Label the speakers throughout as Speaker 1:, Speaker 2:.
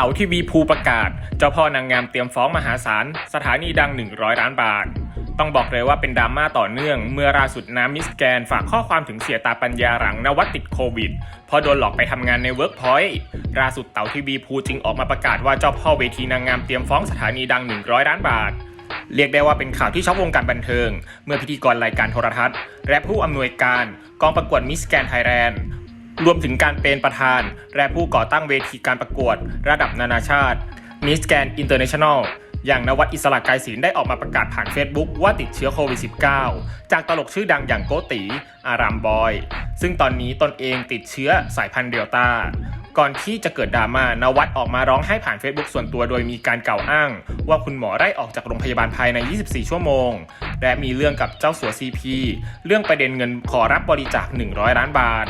Speaker 1: เต๋าทีวีภูประกาศ เจ้าพ่อนางงามเตรียมฟ้องมหาศาลสถานีดัง 100 ล้านบาท ต้องบอกเลยว่าเป็นดราม่าต่อเนื่อง เมื่อล่าสุดน้ำมิสแกนฝากข้อความถึงเสียตาปัญญาหลังนวัดติดโควิดพราะโดนหลอกไปทำงานในเวิร์กพอยต์ล่าสุดเต๋าทีวีภูจึงออกมาประกาศว่าเจ้าพ่อเวทีนางงามเตรียมฟ้องสถานีดัง 100 ล้านบาทเรียกได้ว่าเป็นข่าวที่ช็อกวงการบันเทิง เมื่อพิธีกรรายการโทรทัศน์ และผู้อำนวยการกองประกวดมิสแกนไทยแลนด์ รวมถึงการเป็นประธาน และผู้ก่อตั้งเวทีการประกวด ระดับนานาชาติ Miss Grand International อย่างนวัดอิสระกายศิลป์ได้ออกมาประกาศผ่าน Facebook ว่าติดเชื้อโควิด -19 จากตลกชื่อดังอย่างโกติ อารามบอย ซึ่งตอนนี้ตนเองติดเชื้อสายพันธุ์เดลต้า ก่อนที่จะเกิดดราม่านวัดออกมาร้องไห้ผ่าน Facebook ส่วนตัวโดยมีการกล่าวอ้าง ว่าคุณหมอไล่ออกจากโรงพยาบาลภายใน 24 ชั่วโมง และมีเรื่องกับเจ้าสัว CP เรื่องประเด็นเงินขอรับบริจาค 100 ล้านบาท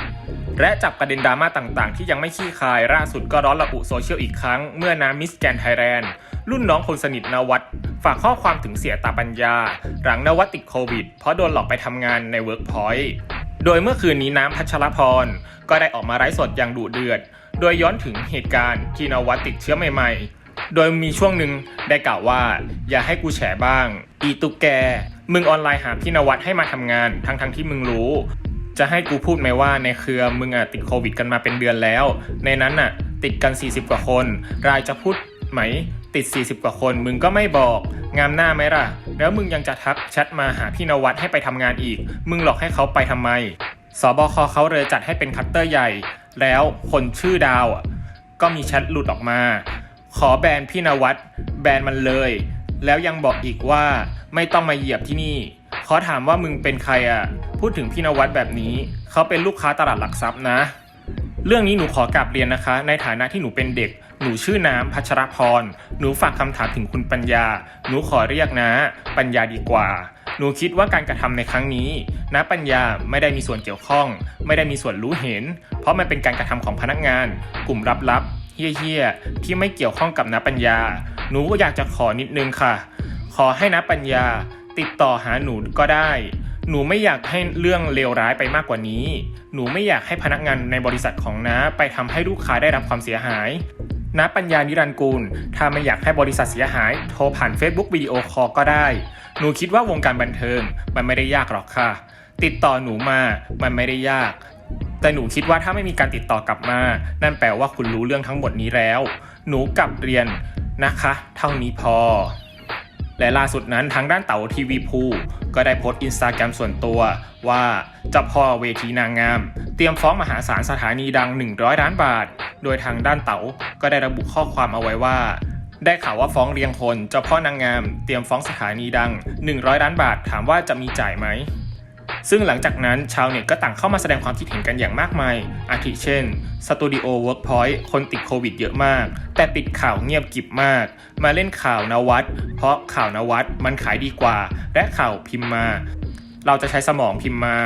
Speaker 1: และจับประเด็นดราม่าต่างๆ ที่ยังไม่ขี้คายล่าสุดก็ร้อนระอุโซเชียลอีกครั้ง เมื่อน้ำมิสแกนไทยแลนด์รุ่นน้องคนสนิทนวัดฝากข้อความถึงเสียตาปัญญา หลังนวัดติดโควิด เพราะโดนหลอกไปทำงานในเวิร์กพอยต์โดยเมื่อคืนนี้น้ำพัชรพร ก็ได้ออกมาไร้สดอย่างดุเดือด โดยย้อนถึงเหตุการณ์ที่นวัดติดเชื้อใหม่ๆ โดยมีช่วงหนึ่งได้กล่าวว่า อย่าให้กูแฉบ้าง อีตุกแก มึงออนไลน์หาพี่นวัดให้มาทำงาน ทั้งๆที่มึงรู้ จะให้กูพูดไหมว่าในเครือมึงอะติดโควิดกันมาเป็นเดือนแล้ว ในนั้นอะติดกัน 40 กว่าคน รายจะพูดไหมติด 40 กว่าคน มึงก็ไม่บอก งามหน้าไหมล่ะ แล้วมึงยังจะทักแชทมาหาพี่นวัดให้ไปทำงานอีก มึงหลอกให้เขาไปทำไม สบคเขาเลยจัดให้เป็นคัตเตอร์ใหญ่ แล้วคนชื่อดาวก็มีแชทหลุดออกมา ขอแบนพี่นวัดแบนมันเลย แล้วยังบอกอีกว่าไม่ต้องมาเหยียบที่นี่ขอถามว่ามึงเป็นใครอะ พูดถึงพี่นวัดแบบนี้ เขาเป็นลูกค้าตลาดหลักทรัพย์นะ เรื่องนี้หนูขอกลับเรียนนะคะ ในฐานะที่หนูเป็นเด็ก หนูชื่อน้ำพัชรพร หนูฝากคำถามถึงคุณปัญญา หนูขอเรียกนะ ปัญญาดีกว่า หนูคิดว่าการกระทำในครั้งนี้นะปัญญาไม่ได้มีส่วนเกี่ยวข้อง ไม่ได้มีส่วนรู้เห็น เพราะมันเป็นการกระทำของพนักงาน กลุ่มลับๆเฮี้ยๆที่ไม่เกี่ยวข้องกับนะปัญญา หนูก็อยากจะขอนิดนึงค่ะ ขอให้นะปัญญาติดต่อหาหนูก็ได้ หนูไม่อยากให้เรื่องเลวร้ายไปมากกว่านี้ หนูไม่อยากให้พนักงานในบริษัทของน้าไปทำให้ลูกค้าได้รับความเสียหายน้าปัญญานิรันดร์กูล ถ้าไม่อยากให้บริษัทเสียหาย โทรผ่าน Facebook วิดีโอคอลก็ได้ หนูคิดว่าวงการบันเทิงมันไม่ได้ยากหรอกค่ะ ติดต่อหนูมา มันไม่ได้ยาก แต่หนูคิดว่าถ้าไม่มีการติดต่อกลับมา นั่นแปลว่าคุณรู้เรื่องทั้งหมดนี้แล้ว หนูกลับเรียนนะคะ เท่านี้พอ และล่าสุดนั้นทางด้านเต๋าทีวีภูก็ได้โพสต์อินสตาแกรมส่วนตัวว่าเจ้าพ่อเวทีนางงาม เตรียมฟ้องมหาศาลสถานีดัง 100 ล้านบาท โดยทางด้านเต๋าก็ได้ระบุข้อความเอาไว้ว่า ได้ข่าวว่าฟ้องเรียงคนเจ้าพ่อนางงาม เตรียมฟ้องสถานีดัง 100 ล้านบาท ถามว่าจะมีจ่ายไหม ซึ่งหลังจากนั้นชาวเน็ตก็ต่างเข้ามาแสดงความคิดเห็นกันอย่างมากมาย อาทิเช่นสตูดิโอเวิร์กพอยต์คนติดโควิดเยอะมาก แต่ปิดข่าวเงียบกิบมาก มาเล่นข่าวนวัด เพราะข่าวนวัดมันขายดีกว่า และข่าวพิมพ์มา เราจะใช้สมองพิมพ์มา